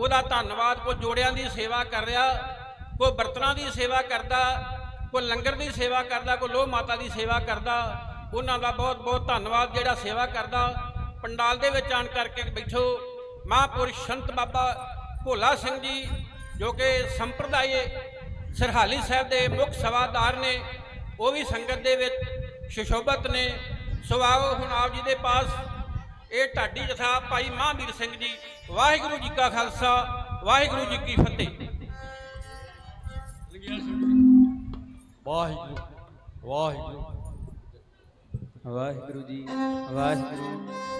ਉਹਦਾ ਧੰਨਵਾਦ ਕੋ ਜੋੜਿਆਂ ਦੀ ਸੇਵਾ ਕਰ ਰਿਹਾ ਕੋ ਬਰਤਨਾਂ ਦੀ ਸੇਵਾ ਕਰਦਾ ਕੋ ਲੰਗਰ ਦੀ ਸੇਵਾ ਕਰਦਾ ਕੋ ਲੋਹ ਮਾਤਾ ਦੀ ਸੇਵਾ ਕਰਦਾ, ਉਹਨਾਂ ਦਾ ਬਹੁਤ ਬਹੁਤ ਧੰਨਵਾਦ ਜਿਹੜਾ ਸੇਵਾ ਕਰਦਾ। ਪੰਡਾਲ ਦੇ ਵਿੱਚ ਆਣ ਕਰਕੇ ਬੈਠੋ। ਮਹਾਪੁਰਸ਼ ਸੰਤ ਬਾਬਾ ਭੋਲਾ ਸਿੰਘ ਜੀ, ਜੋ ਕਿ ਸੰਪਰਦਾਇ ਸਰਹਾਲੀ ਸਾਹਿਬ ਦੇ ਮੁੱਖ ਸਵਾਦਾਰ ਨੇ, ਉਹ ਵੀ ਸੰਗਤ ਦੇ ਵਿੱਚ ਸ਼ਿਸ਼ੋਭਤ ਨੇ। ਸੋ ਹੁਣ ਆਪ ਜੀ ਦੇ ਪਾਸ ਇਹ ਢਾਡੀ ਜਥਾ ਭਾਈ ਮਹਾਂਵੀਰ ਸਿੰਘ ਜੀ ਵਾਹਿਗੁਰੂ ਜੀ ਕਾ ਖਾਲਸਾ ਵਾਹਿਗੁਰੂ ਜੀ ਕੀ ਫਤਿਹ। ਵਾਹਿਗੁਰੂ ਵਾਹਿਗੁਰੂ। ਵਾਹਿਗੁਰੂ ਜੀ ਵਾਹਿਗੁਰੂ।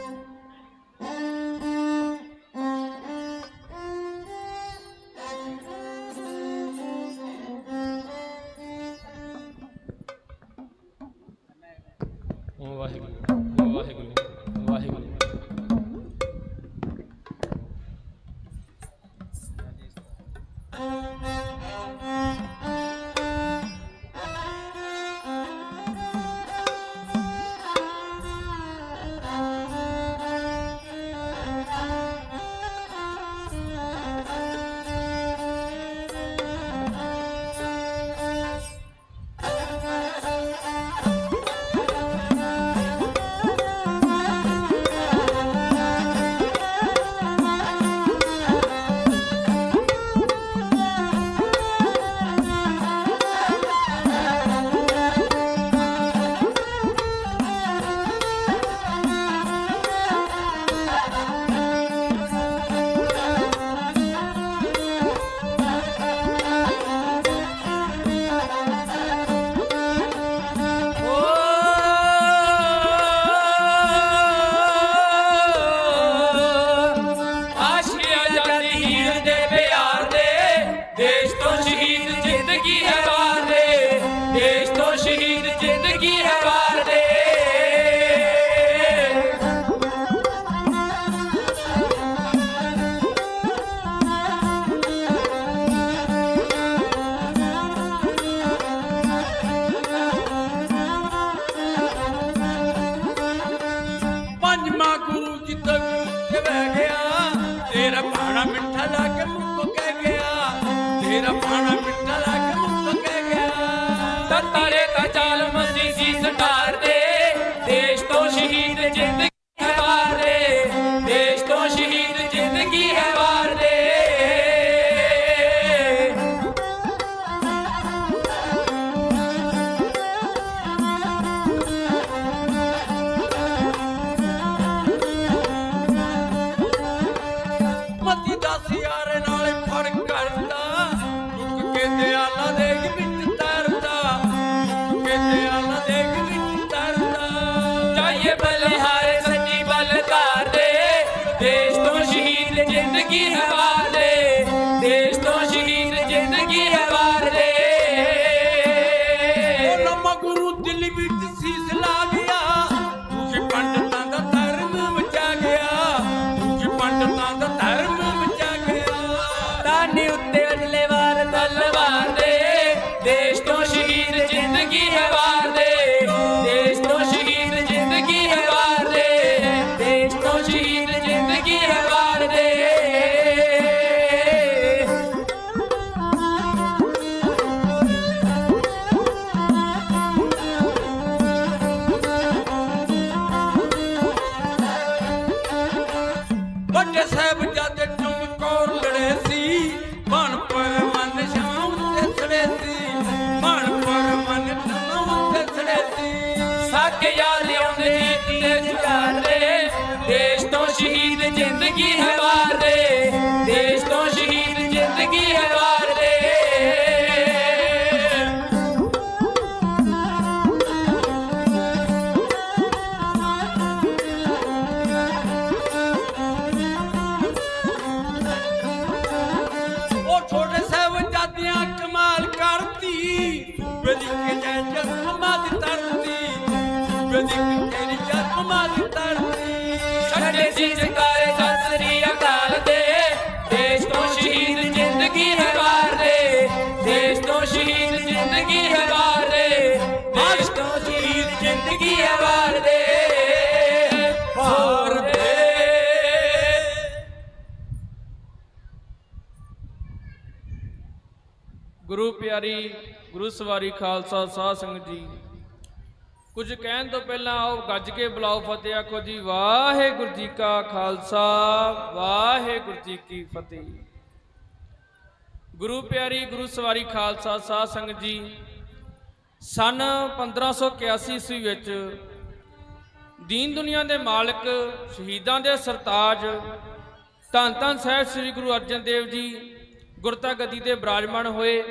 I'm Yeehaw! ਪਿਆਰੀ ਗੁਰੂ ਸਵਾਰੀ ਖਾਲਸਾ ਸਾਧ ਸੰਗਤ ਜੀ। ਕੁਝ ਕਹਿਣ ਤੋਂ ਪਹਿਲਾਂ ਆਓ ਗੱਜ ਕੇ ਬੁਲਾਓ ਫਤਿਹ, ਆਖੋ ਜੀ, ਵਾਹਿਗੁਰੂ ਜੀ ਕਾ ਖਾਲਸਾ, ਵਾਹਿਗੁਰੂ ਜੀ ਕੀ ਫਤਿਹ। ਗੁਰੂ ਪਿਆਰੀ ਗੁਰੂ ਸਵਾਰੀ ਖਾਲਸਾ ਸਾਧ ਸੰਗਤ ਜੀ, ਸਨ 1581 ਈਸਵੀ ਵਿੱਚ ਦੀਨ ਦੁਨੀਆ ਦੇ ਮਾਲਕ, ਸ਼ਹੀਦਾਂ ਦੇ ਸਰਤਾਜ ਧੰਨ ਧੰਨ ਸਾਹਿਬ ਸ੍ਰੀ ਗੁਰੂ ਅਰਜਨ ਦੇਵ ਜੀ ਗੁਰਤਾ ਗੱਦੀ ਦੇ ਬਿਰਾਜਮਾਨ ਹੋਏ।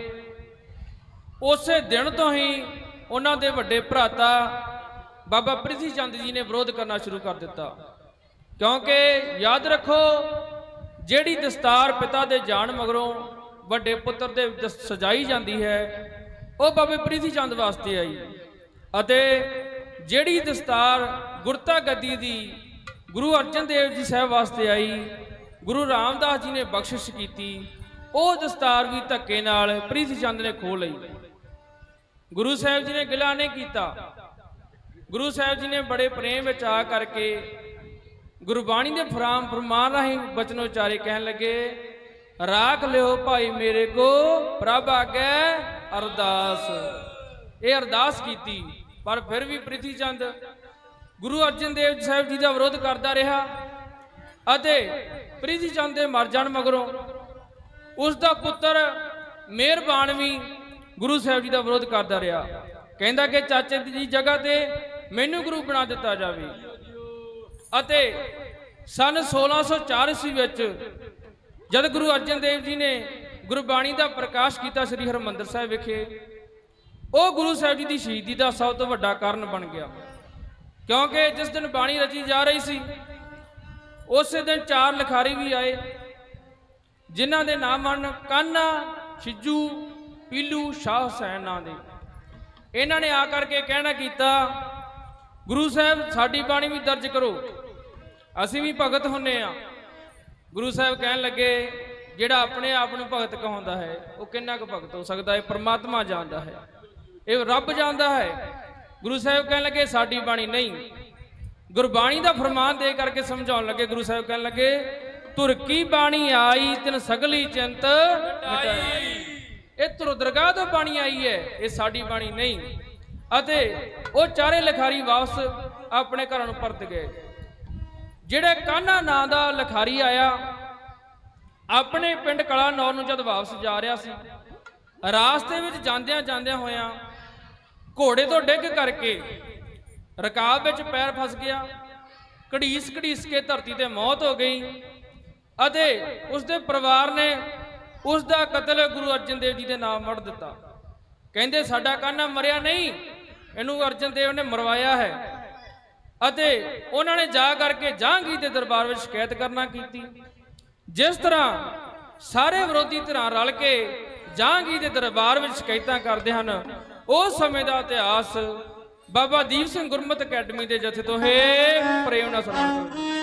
ਉਸੇ ਦਿਨ ਤੋਂ ਹੀ ਉਹਨਾਂ ਦੇ ਵੱਡੇ ਭਰਾਤਾ ਬਾਬਾ ਪ੍ਰਿਥੀ ਚੰਦ ਜੀ ਨੇ ਵਿਰੋਧ ਕਰਨਾ ਸ਼ੁਰੂ ਕਰ ਦਿੱਤਾ। ਕਿਉਂਕਿ ਯਾਦ ਰੱਖੋ, ਜਿਹੜੀ ਦਸਤਾਰ ਪਿਤਾ ਦੇ ਜਾਣ ਮਗਰੋਂ ਵੱਡੇ ਪੁੱਤਰ ਦੇ ਦਸ- ਸਜਾਈ ਜਾਂਦੀ ਹੈ, ਉਹ ਬਾਬੇ ਪ੍ਰਿਥੀ ਚੰਦ ਵਾਸਤੇ ਆਈ। ਅਤੇ ਜਿਹੜੀ ਦਸਤਾਰ ਗੁਰਤਾ ਗੱਦੀ ਦੀ ਗੁਰੂ ਅਰਜਨ ਦੇਵ ਜੀ ਸਾਹਿਬ ਵਾਸਤੇ ਆਈ, ਗੁਰੂ ਰਾਮਦਾਸ ਜੀ ਨੇ ਬਖਸ਼ਿਸ਼ ਕੀਤੀ, ਉਹ ਦਸਤਾਰ ਵੀ ਧੱਕੇ ਨਾਲ ਪ੍ਰਿਥੀ ਚੰਦ ਨੇ ਖੋਹ ਲਈ। ਗੁਰੂ ਸਾਹਿਬ ਜੀ ਨੇ ਗਿਲਾ ਨਹੀਂ ਕੀਤਾ। ਗੁਰੂ ਸਾਹਿਬ ਜੀ ਨੇ ਬੜੇ ਪ੍ਰੇਮ ਵਿੱਚ ਆ ਕਰਕੇ ਗੁਰਬਾਣੀ ਦੇ ਫਰਾਮ ਫਰਮਾਨ ਰਾਹੀਂ ਬਚਨ ਉਚਾਰੇ ਕਹਿਣ ਲੱਗੇ, ਰਾਖ ਲਿਓ ਭਾਈ ਮੇਰੇ ਕੋ, ਪ੍ਰਭ ਆਗੇ ਅਰਦਾਸ। ਇਹ ਅਰਦਾਸ ਕੀਤੀ, ਪਰ ਫਿਰ ਵੀ ਪ੍ਰਿਥੀ ਚੰਦ ਗੁਰੂ ਅਰਜਨ ਦੇਵ ਸਾਹਿਬ ਜੀ ਦਾ ਵਿਰੋਧ ਕਰਦਾ ਰਿਹਾ ਅਤੇ ਪ੍ਰਿਥੀ ਚੰਦ ਦੇ ਮਰ ਜਾਣ ਮਗਰੋਂ ਉਸ ਦਾ ਪੁੱਤਰ ਮਿਹਰਬਾਨ ਵੀ ਗੁਰੂ ਸਾਹਿਬ ਜੀ ਦਾ ਵਿਰੋਧ ਕਰਦਾ ਰਿਹਾ। ਕਹਿੰਦਾ ਕਿ ਚਾਚੇ ਦੀ ਜਗ੍ਹਾ ਤੇ ਮੈਨੂੰ ਗੁਰੂ ਬਣਾ ਦਿੱਤਾ ਜਾਵੇ। ਅਤੇ ਸਨ 1604 ਈਸਵੀ ਵਿੱਚ ਜਦ ਗੁਰੂ ਅਰਜਨ ਦੇਵ ਜੀ ਨੇ ਗੁਰਬਾਣੀ ਦਾ ਪ੍ਰਕਾਸ਼ ਕੀਤਾ ਸ੍ਰੀ ਹਰਮੰਦਰ ਸਾਹਿਬ ਵਿਖੇ, ਉਹ ਗੁਰੂ ਸਾਹਿਬ ਜੀ ਦੀ ਸ਼ਹੀਦੀ ਦਾ ਸਭ ਤੋਂ ਵੱਡਾ ਕਾਰਨ ਬਣ ਗਿਆ। ਕਿਉਂਕਿ ਜਿਸ ਦਿਨ ਬਾਣੀ ਰਚੀ ਜਾ ਰਹੀ ਸੀ, ਉਸੇ ਦਿਨ ਚਾਰ ਲਿਖਾਰੀ ਵੀ ਆਏ, ਜਿਨ੍ਹਾਂ ਦੇ ਨਾਮ ਹਨ ਕਾਨਾ, ਛਿੱਜੂ ਪੀਲੂ ਸ਼ਾਹ ਹੁਸੈਨ ਨਾਂ ਦੇ। ਇਹਨਾਂ ਨੇ ਆ ਕਰਕੇ ਕਹਿਣਾ ਕੀਤਾ, ਗੁਰੂ ਸਾਹਿਬ, ਸਾਡੀ ਬਾਣੀ ਵੀ ਦਰਜ ਕਰੋ। ਅਸੀਂ ਵੀ ਭਗਤ ਹੁੰਨੇ ਆ। ਗੁਰੂ ਸਾਹਿਬ ਕਹਿਣ ਲੱਗੇ, ਜਿਹੜਾ ਆਪਣੇ ਆਪ ਨੂੰ ਭਗਤ ਕਹਾਉਂਦਾ ਹੈ, ਉਹ ਕਿੰਨਾ ਕੁ ਭਗਤ ਹੋ ਸਕਦਾ ਹੈ? ਪਰਮਾਤਮਾ ਜਾਣਦਾ ਹੈ। ਇਹ ਰੱਬ ਜਾਣਦਾ ਹੈ। ਗੁਰੂ ਸਾਹਿਬ ਕਹਿਣ ਲੱਗੇ, ਸਾਡੀ ਬਾਣੀ ਨਹੀਂ। ਗੁਰਬਾਣੀ ਦਾ ਫਰਮਾਨ ਦੇ ਕਰਕੇ ਸਮਝਾਉਣ ਲੱਗੇ। ਗੁਰੂ ਸਾਹਿਬ ਕਹਿਣ ਲੱਗੇ ਤੁਰਕੀ ਬਾਣੀ ਆਈ ਤਿਨ ਸਗਲੀ ਚਿੰਤ ਮਿਟਾਈ? ਇਹ ਤੁਰ ਤੋਂ ਬਾਣੀ ਆਈ ਹੈ, ਇਹ ਸਾਡੀ ਬਾਣੀ ਨਹੀਂ। ਅਤੇ ਉਹ ਚਾਰੇ ਲਿਖਾਰੀ ਵਾਪਸ ਆਪਣੇ ਘਰਾਂ ਨੂੰ ਪਰਤ ਗਏ। ਜਿਹੜੇ ਕਾਨਾ ਨਾਂ ਦਾ ਲਿਖਾਰੀ ਆਇਆ, ਆਪਣੇ ਪਿੰਡ ਕਲਾਨੌਰ ਨੂੰ ਜਦ ਵਾਪਸ ਜਾ ਰਿਹਾ ਸੀ, ਰਾਸਤੇ ਵਿੱਚ ਜਾਂਦਿਆਂ ਜਾਂਦਿਆਂ ਹੋਇਆਂ ਘੋੜੇ ਤੋਂ ਡਿੱਗ ਕਰਕੇ ਰਕਾਬ ਵਿੱਚ ਪੈਰ ਫਸ ਗਿਆ, ਘੜੀਸ ਘੜੀਸ ਕੇ ਧਰਤੀ ਤੇ ਮੌਤ ਹੋ ਗਈ, ਅਤੇ ਉਸ ਦੇ ਪਰਿਵਾਰ ਨੇ ਉਸ ਦਾ ਕਤਲ ਗੁਰੂ ਅਰਜਨ ਦੇਵ ਜੀ ਦੇ ਨਾਮ ਮੜ ਦਿੱਤਾ। ਕਹਿੰਦੇ, ਸਾਡਾ ਕਾਨਾ ਮਰਿਆ ਨਹੀਂ, ਇਹਨੂੰ ਅਰਜਨ ਦੇਵ ਨੇ ਮਰਵਾਇਆ ਹੈ। ਅਤੇ ਉਹਨਾਂ ਨੇ ਜਾ ਕਰਕੇ ਜਹਾਂਗੀਰ ਦੇ ਦਰਬਾਰ ਵਿੱਚ ਸ਼ਿਕਾਇਤ ਕਰਨਾ ਕੀਤੀ। ਜਿਸ ਤਰ੍ਹਾਂ ਸਾਰੇ ਵਿਰੋਧੀ ਧਿਰਾਂ ਰਲ ਕੇ ਜਹਾਂਗੀਰ ਦੇ ਦਰਬਾਰ ਵਿੱਚ ਸ਼ਿਕਾਇਤਾਂ ਕਰਦੇ ਹਨ, ਉਸ ਸਮੇਂ ਦਾ ਇਤਿਹਾਸ ਬਾਬਾ ਦੀਪ ਸਿੰਘ ਗੁਰਮਤ ਅਕੈਡਮੀ ਦੇ ਜਥੇ ਤੋਂ ਹੈ ਪ੍ਰੇਮ ਨਾਲ ਸੁਣਾਓ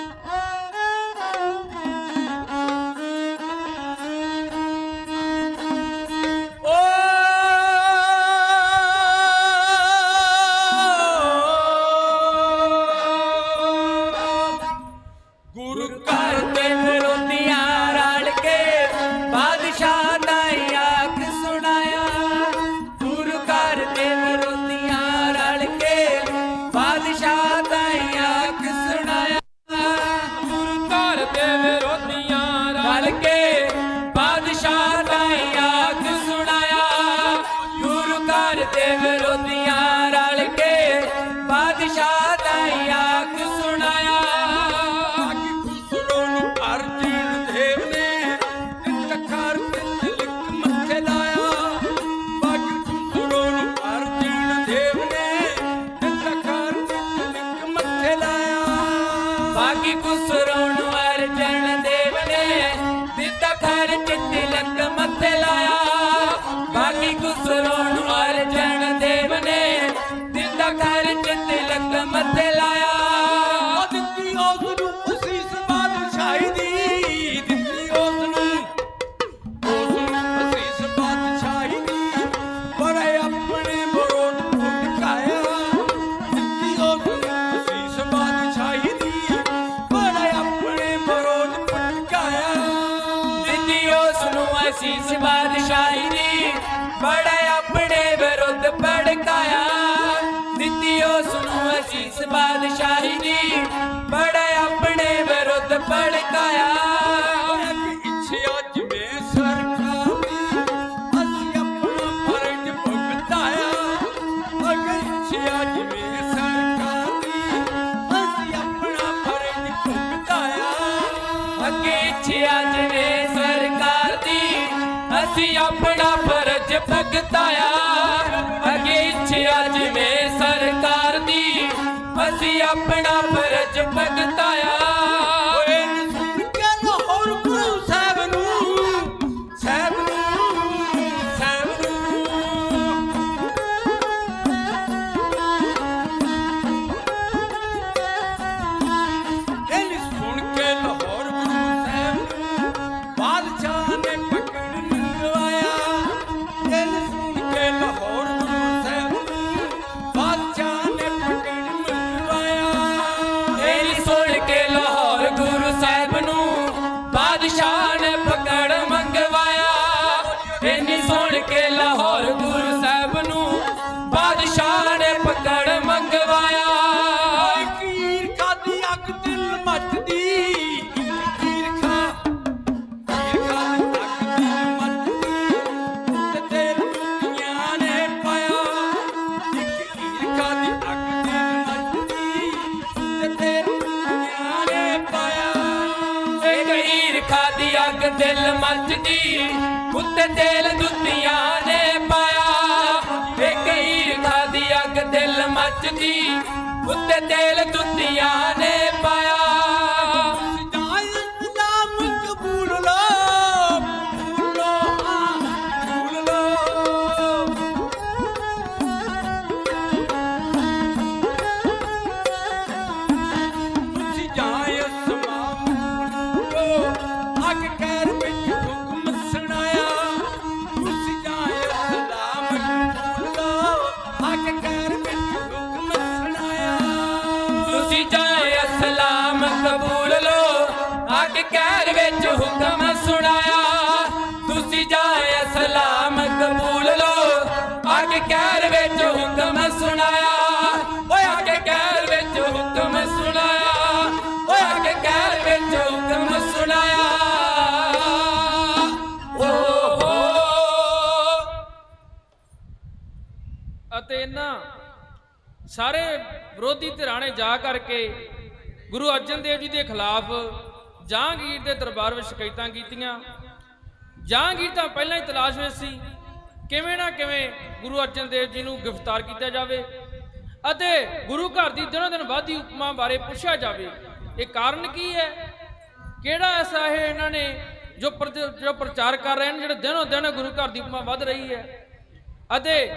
ਦਿੱਤਾ ਖਰਚ ਤਿਲਕ ਮੱਥੇ ਲਾਇਆ। ਨੂੰ ਬਾਦਸ਼ਾਹੀ ਦੀ ਬੜਾ ਮੱਚਦੀ ਤੇਲ ਦੁੱਤੀਆਂ ਨੇ ਪਾਇਆ। ਇੱਕ ਹੀਰ ਖਾਦੀ ਅੱਗ ਦਿਲ ਮੱਚਦੀ। ਉੱਤੇ ਤੇਲ ਦੁੱਤੀਆਂ ਸਾਰੇ ਵਿਰੋਧੀ ਧਿਰਾਂ ਨੇ ਜਾ ਕਰਕੇ ਗੁਰੂ ਅਰਜਨ ਦੇਵ ਜੀ ਦੇ ਖਿਲਾਫ ਜਹਾਂਗੀਰ ਦੇ ਦਰਬਾਰ ਵਿੱਚ ਸ਼ਿਕਾਇਤਾਂ ਕੀਤੀਆਂ। ਜਹਾਂਗੀਰ ਤਾਂ ਪਹਿਲਾਂ ਹੀ ਤਲਾਸ਼ ਵਿੱਚ ਸੀ ਕਿਵੇਂ ਨਾ ਕਿਵੇਂ ਗੁਰੂ ਅਰਜਨ ਦੇਵ ਜੀ ਨੂੰ ਗ੍ਰਿਫਤਾਰ ਕੀਤਾ ਜਾਵੇ ਅਤੇ ਗੁਰੂ ਘਰ ਦੀ ਦਿਨੋਂ ਦਿਨ ਵਧਦੀ ਉਪਮਾ ਬਾਰੇ ਪੁੱਛਿਆ ਜਾਵੇ। ਇਹ ਕਾਰਨ ਕੀ ਹੈ? ਕਿਹੜਾ ਐਸਾ ਹੈ ਇਹਨਾਂ ਨੇ ਜੋ ਪ੍ਰਚ- ਜੋ ਪ੍ਰਚਾਰ ਕਰ ਰਹੇ ਨੇ ਜਿਹੜੇ ਦਿਨੋਂ ਦਿਨ ਗੁਰੂ ਘਰ ਦੀ ਉਪਮਾ ਵੱਧ ਰਹੀ ਹੈ? ਅਤੇ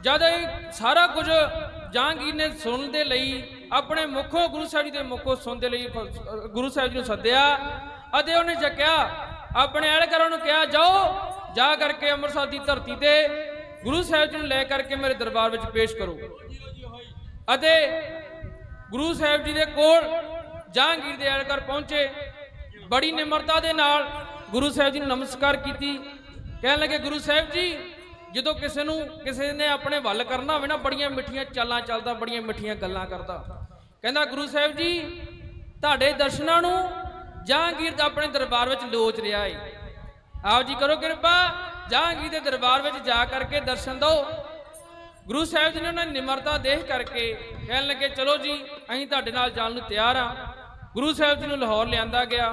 ਜਦ ਇਹ ਸਾਰਾ ਕੁਝ ਜਹਾਂਗੀਰ ਨੇ ਸੁਣਨ ਦੇ ਲਈ, ਆਪਣੇ ਮੁਖੋਂ ਗੁਰੂ ਸਾਹਿਬ ਜੀ ਦੇ ਮੁਖੋਂ ਸੁਣਨ ਦੇ ਲਈ ਗੁਰੂ ਸਾਹਿਬ ਜੀ ਨੂੰ ਸੱਦਿਆ। ਅਤੇ ਉਹਨੇ ਚੱਕਿਆ ਆਪਣੇ ਅਹਿਲਕਾਰਾਂ ਨੂੰ ਕਿਹਾ, ਜਾਓ, ਜਾ ਕਰਕੇ ਅੰਮ੍ਰਿਤਸਰ ਦੀ ਧਰਤੀ ਤੇ ਗੁਰੂ ਸਾਹਿਬ ਜੀ ਨੂੰ ਲੈ ਕਰਕੇ ਮੇਰੇ ਦਰਬਾਰ ਵਿੱਚ ਪੇਸ਼ ਕਰੋ। ਅਤੇ ਗੁਰੂ ਸਾਹਿਬ ਜੀ ਦੇ ਕੋਲ ਜਹਾਂਗੀਰ ਦੇ ਅਹਿਲਕਾਰ ਪਹੁੰਚੇ। ਬੜੀ ਨਿਮਰਤਾ ਦੇ ਨਾਲ ਗੁਰੂ ਸਾਹਿਬ ਜੀ ਨੂੰ ਨਮਸਕਾਰ ਕੀਤੀ। ਕਹਿਣ ਲੱਗੇ, ਗੁਰੂ ਸਾਹਿਬ ਜੀ ਜਦੋਂ ਕਿਸੇ ਨੂੰ ਕਿਸੇ ਨੇ ਆਪਣੇ ਵੱਲ ਕਰਨਾ ਹੋਵੇ ਨਾ, ਬੜੀਆਂ ਮਿੱਠੀਆਂ ਚਾਲਾਂ ਚੱਲਦਾ, ਬੜੀਆਂ ਮਿੱਠੀਆਂ ਗੱਲਾਂ ਕਰਦਾ। ਕਹਿੰਦਾ ਗੁਰੂ ਸਾਹਿਬ ਜੀ, ਤੁਹਾਡੇ ਦਰਸ਼ਨਾਂ ਨੂੰ ਜਹਾਂਗੀਰ ਦਾ ਆਪਣੇ ਦਰਬਾਰ ਵਿੱਚ ਲੋਚ ਰਿਹਾ ਹੈ ਆਪ ਜੀ ਕਰੋ ਕਿਰਪਾ, ਜਹਾਂਗੀਰ ਦੇ ਦਰਬਾਰ ਵਿੱਚ ਜਾ ਕਰਕੇ ਦਰਸ਼ਨ ਦਿਓ। ਗੁਰੂ ਸਾਹਿਬ ਜੀ ਨੇ ਉਹਨਾਂ ਨਿਮਰਤਾ ਦੇਖ ਕਰਕੇ ਕਹਿਣ ਲੱਗੇ, ਚਲੋ ਜੀ, ਅਸੀਂ ਤੁਹਾਡੇ ਨਾਲ ਜਾਣ ਨੂੰ ਤਿਆਰ ਆ। ਗੁਰੂ ਸਾਹਿਬ ਜੀ ਨੂੰ ਲਾਹੌਰ ਲਿਆਂਦਾ ਗਿਆ।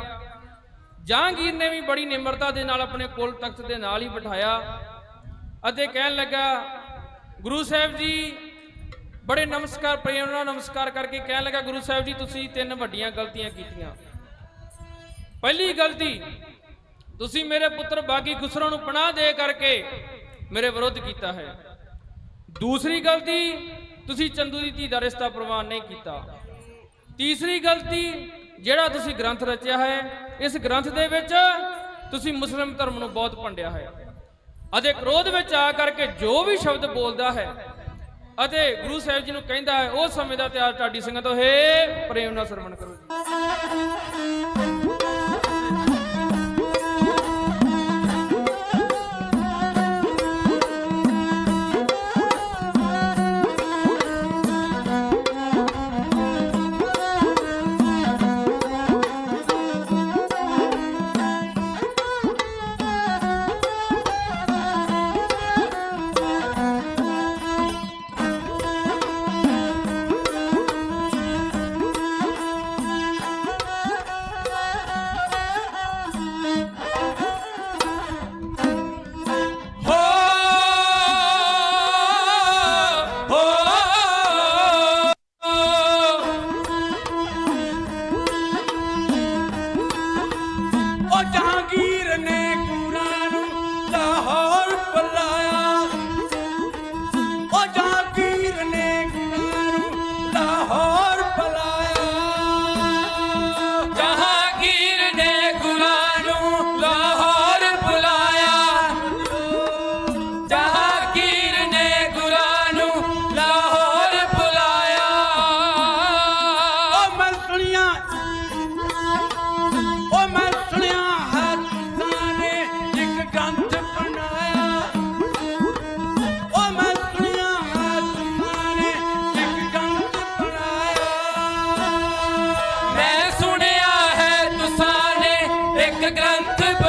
ਜਹਾਂਗੀਰ ਨੇ ਵੀ ਬੜੀ ਨਿਮਰਤਾ ਦੇ ਨਾਲ ਆਪਣੇ ਕੋਲ ਤਖਤ ਦੇ ਨਾਲ ਹੀ ਬਿਠਾਇਆ। ਅਤੇ ਕਹਿਣ ਲੱਗਾ, ਗੁਰੂ ਸਾਹਿਬ ਜੀ, ਬੜੇ ਨਮਸਕਾਰ, ਪ੍ਰੇਮ ਨਾਲ ਨਮਸਕਾਰ ਕਰਕੇ ਕਹਿਣ ਲੱਗਾ, ਗੁਰੂ ਸਾਹਿਬ ਜੀ, ਤੁਸੀਂ ਤਿੰਨ ਵੱਡੀਆਂ ਗਲਤੀਆਂ ਕੀਤੀਆਂ। ਪਹਿਲੀ ਗਲਤੀ, ਤੁਸੀਂ ਮੇਰੇ ਪੁੱਤਰ ਬਾਗੀ ਖੁਸਰੋ ਨੂੰ ਪਨਾਹ ਦੇ ਕਰਕੇ ਮੇਰੇ ਵਿਰੁੱਧ ਕੀਤਾ ਹੈ। ਦੂਸਰੀ ਗਲਤੀ, ਤੁਸੀਂ ਚੰਦੂ ਦੀ ਧੀ ਦਾ ਰਿਸ਼ਤਾ ਪ੍ਰਵਾਨ ਨਹੀਂ ਕੀਤਾ। ਤੀਸਰੀ ਗਲਤੀ, ਜਿਹੜਾ ਤੁਸੀਂ ਗ੍ਰੰਥ ਰਚਿਆ ਹੈ, ਇਸ ਗ੍ਰੰਥ ਦੇ ਵਿੱਚ ਤੁਸੀਂ ਮੁਸਲਿਮ ਧਰਮ ਨੂੰ ਬਹੁਤ ਭੰਡਿਆ ਹੈ। ਅਤੇ ਕ੍ਰੋਧ ਵਿੱਚ ਆ ਕਰਕੇ ਜੋ ਵੀ ਸ਼ਬਦ ਬੋਲਦਾ ਹੈ ਅਤੇ ਗੁਰੂ ਸਾਹਿਬ ਜੀ ਨੂੰ ਕਹਿੰਦਾ ਹੈ, ਉਹ ਸਮੇਂ ਦਾ ਤਿਆਰ ਤੁਹਾਡੀ ਸੰਗਤ ਹੋਏ ਪ੍ਰੇਮ ਨਾਲ ਸਰਵਣ ਕਰੋ ਜੀ। grande.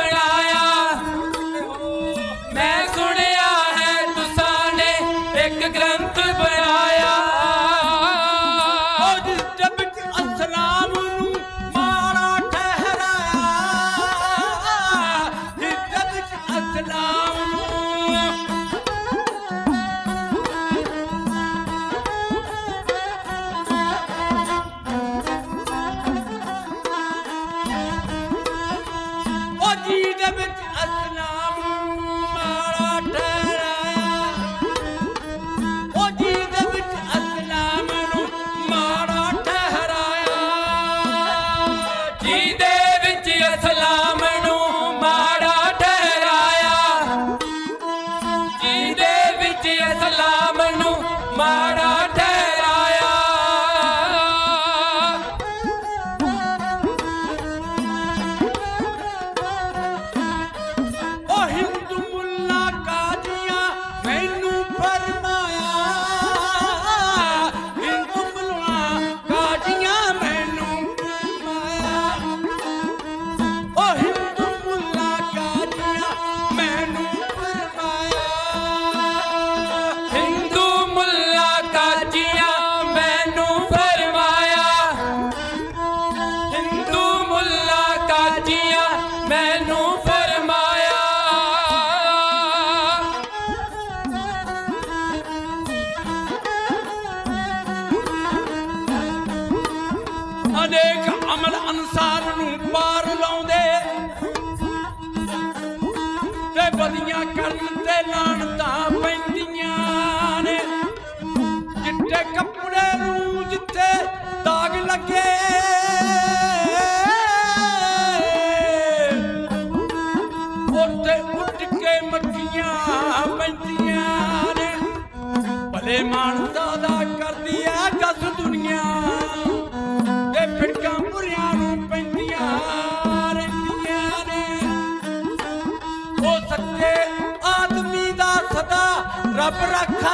ਲੱਗੇ। ਉੱਥੇ ਉੱਡ ਕੇ ਮੱਖੀਆਂ ਪੈਂਦੀਆਂ ਨੇ। ਭਲੇ ਮਾਨਸਾ ਦਾ ਕਰਦੀ ਐ ਜਸ ਦੁਨੀਆ। ਤੇ ਫਿਰਕਾਂ ਬੁਰਿਆਂ ਨੂੰ ਪੈਂਦੀਆਂ ਰਹਿੰਦੀਆਂ ਨੇ। ਉਹ ਸੱਚੇ ਆਦਮੀ ਦਾ ਸਦਾ ਰੱਬ ਰੱਖਾ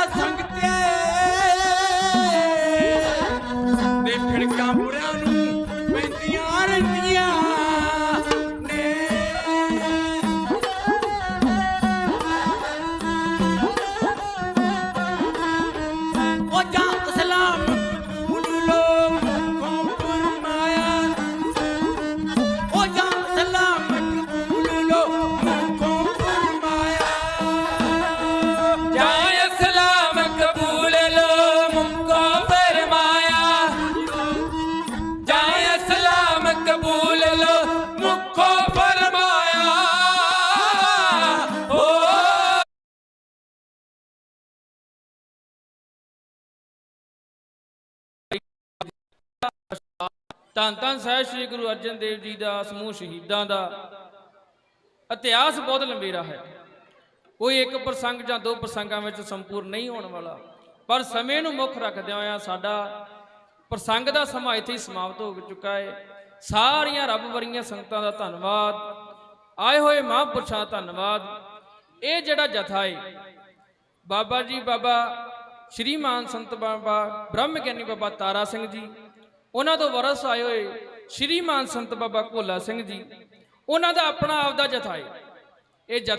ਧੰਨ ਧੰਨ ਸਾਹਿਬ ਸ੍ਰੀ ਗੁਰੂ ਅਰਜਨ ਦੇਵ ਜੀ ਦਾ, ਸਮੂਹ ਸ਼ਹੀਦਾਂ ਦਾ। ਇਤਿਹਾਸ ਬਹੁਤ ਲੰਬੇਰਾ ਹੈ। ਕੋਈ ਇੱਕ ਪ੍ਰਸੰਗ ਜਾਂ ਦੋ ਪ੍ਰਸੰਗਾਂ ਵਿੱਚ ਸੰਪੂਰਨ ਨਹੀਂ ਹੋਣ ਵਾਲਾ। ਪਰ ਸਮੇਂ ਨੂੰ ਮੁੱਖ ਰੱਖਦਿਆਂ ਹੋਇਆਂ ਸਾਡਾ ਪ੍ਰਸੰਗ ਦਾ ਸਮਾਂ ਇੱਥੇ ਹੀ ਸਮਾਪਤ ਹੋ ਚੁੱਕਾ ਹੈ। ਸਾਰੀਆਂ ਰੱਬ ਵਰੀਆਂ ਸੰਗਤਾਂ ਦਾ ਧੰਨਵਾਦ। ਆਏ ਹੋਏ ਮਹਾਂਪੁਰਸ਼ਾਂ ਦਾ ਧੰਨਵਾਦ। ਇਹ ਜਿਹੜਾ ਜਥਾ ਹੈ ਬਾਬਾ ਜੀ, ਬਾਬਾ ਸ਼੍ਰੀਮਾਨ ਸੰਤ ਬਾਬਾ ਬ੍ਰਹਮ ਗਿਆਨੀ ਬਾਬਾ ਤਾਰਾ ਸਿੰਘ ਜੀ ਉਹਨਾਂ ਤੋਂ ਵਰਸ ਆਏ ਹੋਏ ਸ਼੍ਰੀਮਾਨ ਸੰਤ ਬਾਬਾ ਭੋਲਾ ਸਿੰਘ ਜੀ। ਉਹਨਾਂ ਦਾ ਆਪਣਾ ਆਪਦਾ ਜਥਾ ਹੈ। ਇਹ ਜਥਾ